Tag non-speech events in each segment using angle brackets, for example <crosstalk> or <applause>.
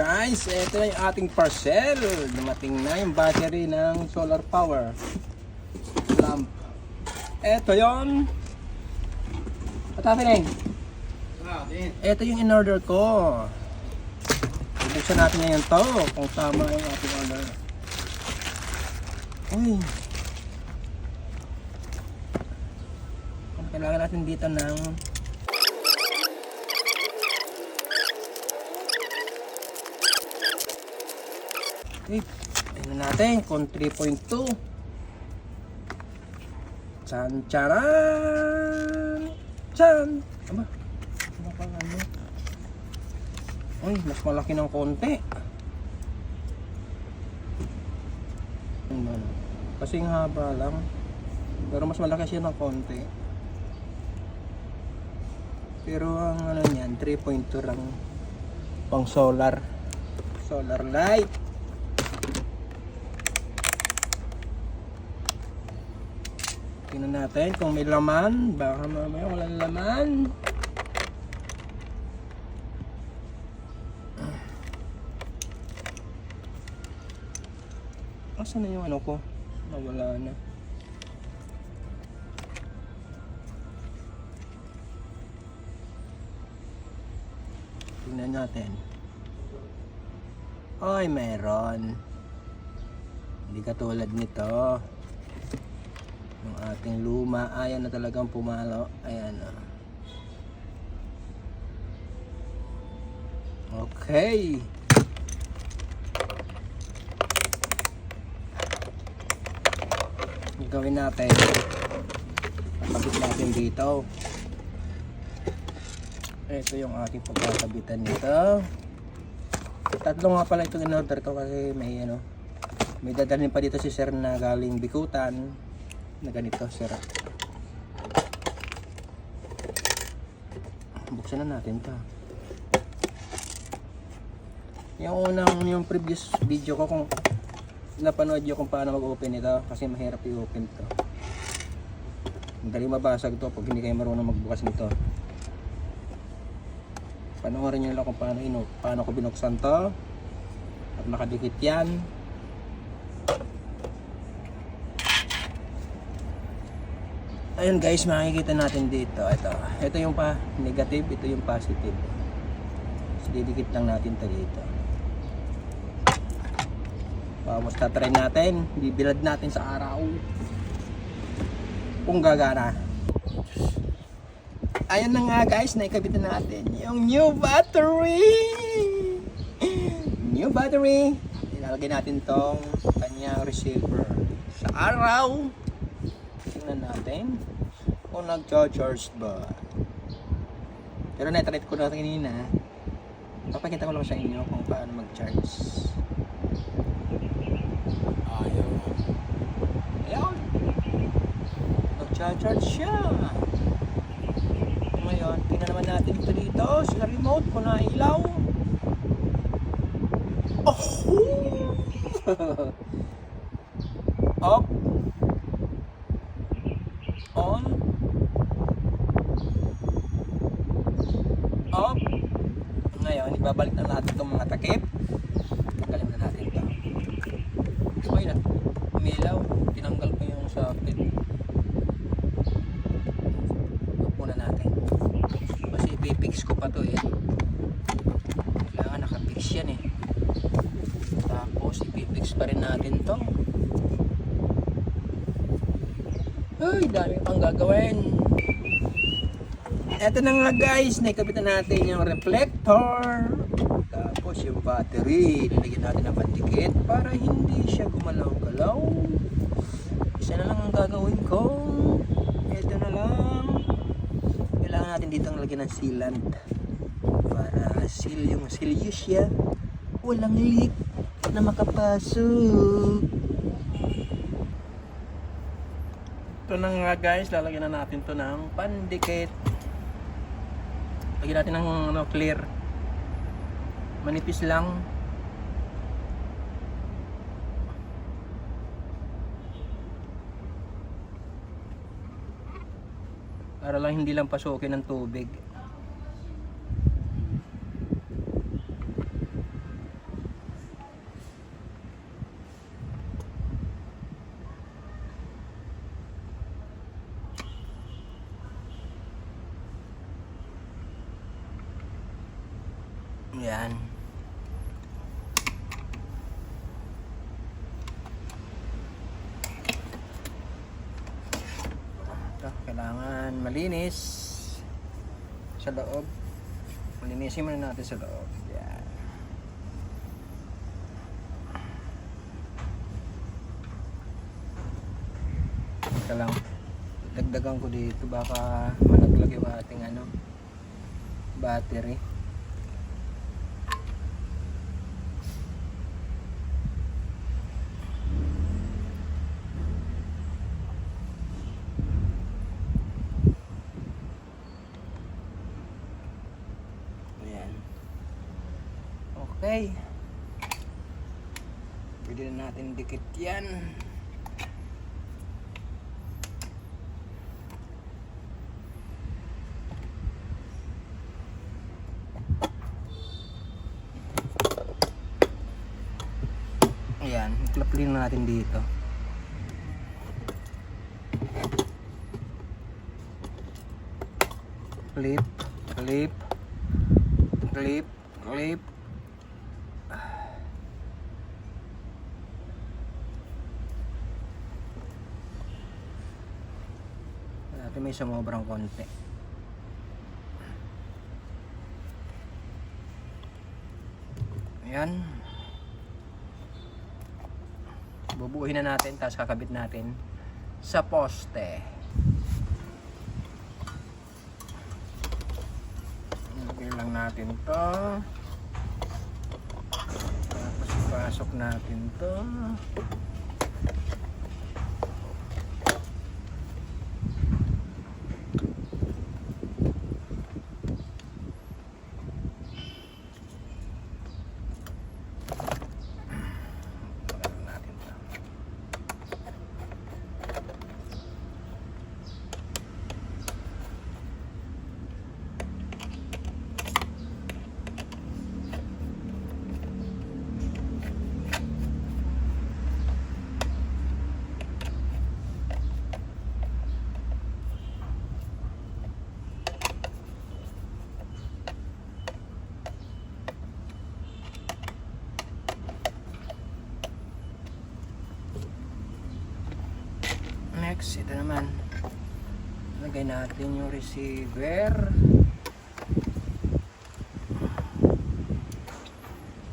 guys, ito na yung ating parcel. Dumating na yung battery ng solar power lamp. Ito yon. Patapiling. Ito yung in-order ko. Bubuksan natin ngayon to kung tama yung ating order. Uy. Ang kailangan natin dito ng Okay. Tingnan natin kung 3.2. Chan charan! Chan! Aba, ano pang ano? Uy, mas malaki ng konti. Kasing haba lang. Pero mas malaki siya ng konti. Pero ang ano niyan, 3.2 lang. Pang solar. Solar light. Tingnan natin kung may laman. Baka mamaya walang laman. Asan na yung ano ko? Nawala na. Tingnan natin. Ay, meron. Hindi katulad nito. Yung ating luma. Ayan na talagang pumalo. Ayan o. Okay. Ang gawin natin. Kapit natin dito. Ito yung ating pagkakabitan nito. Tatlo nga pala itong in-order ko kasi may ano, may dadalhin pa dito si sir na galing Bikutan na ganito sir. Buksan na natin to. Yung unang, yung previous video ko kung napanood nyo kung paano mag-open ito kasi mahirap i-open to. Dali mabasag to pag hindi kayo marunong magbukas nito. Panoorin nyo lang kung paano, ino, paano ko binuksan to. At nakadikit yan. Ayun guys, makikita natin dito. Ito. Ito yung pa negative, ito yung positive. So, didikit lang natin to dito. Tapos tatry natin. Bibilad natin sa araw. Kung gagana. Ayan na nga guys, naikabit na natin yung new battery. <laughs> New battery. Ilalagay natin tong kanyang receiver sa araw. Tingnan natin kung nag-charge ba. Pero na-try ko na kanina. Papakita ko lang sa inyo kung paano mag-charge. Ayaw. Ayaw. Nag-charge siya. Ngayon, tingnan naman natin ito dito sa remote kung nailaw. Oh! <laughs> On. Up. Ngayon, ibabalik na natin itong mga takip. Tanggalin na natin ito. Okay na. Umilaw. Tinanggal ko yung socket. Muna natin. Kasi ipipix ko pa to eh. Kailangan nakapix yan eh. Tapos ipipix pa rin natin to. Ay, dami pang gagawin. Eto na nga guys, naikabitan natin yung reflector. Tapos yung battery, nilagyan natin ng pandikit para hindi siya gumalaw-galaw. Isa na lang ang gagawin ko. Ito na lang. Kailangan natin dito ang lagyan ng sealant. Para seal yung silyo siya. Walang leak na makapasok. Ito na nga guys, lalagyan na natin to ng pandikit. Lagyan natin ng ano, clear. Manipis lang. Para lang hindi lang pasukin ng tubig. Ayan. Ito, kailangan malinis sa loob. Malinisin muna natin sa loob. Yan. Ito lang. Dagdagan ko dito baka malaglag yung ating ano battery. Ayan. Okay. Pwede na natin dikit yan. Ayan, iklaplin na natin dito. Clip, clip, clip, clip. Natin may sumobrang konti. Ayan. Bubuuhin na natin, tapos kakabit natin sa poste. Lagyan lang natin to. Tapos ipasok natin to. Lagyan natin to. Next, ito naman. Lagay natin yung receiver.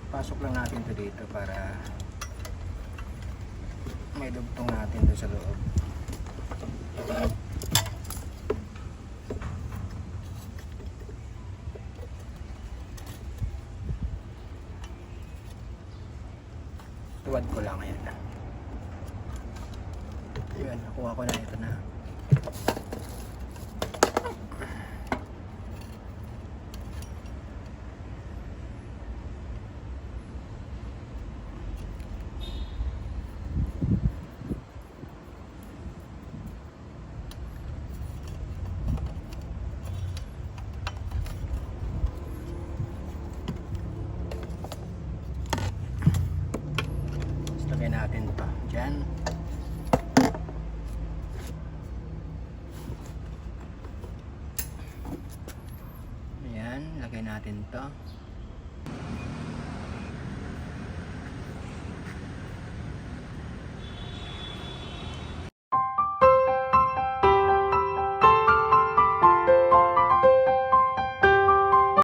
Pasok lang natin to dito para may dugtong natin doon sa loob. Tuwad ko lang ayan. Yun, nakuha ko na ito na. Tapos lagay natin pa dyan. Ayan, lagay natin to.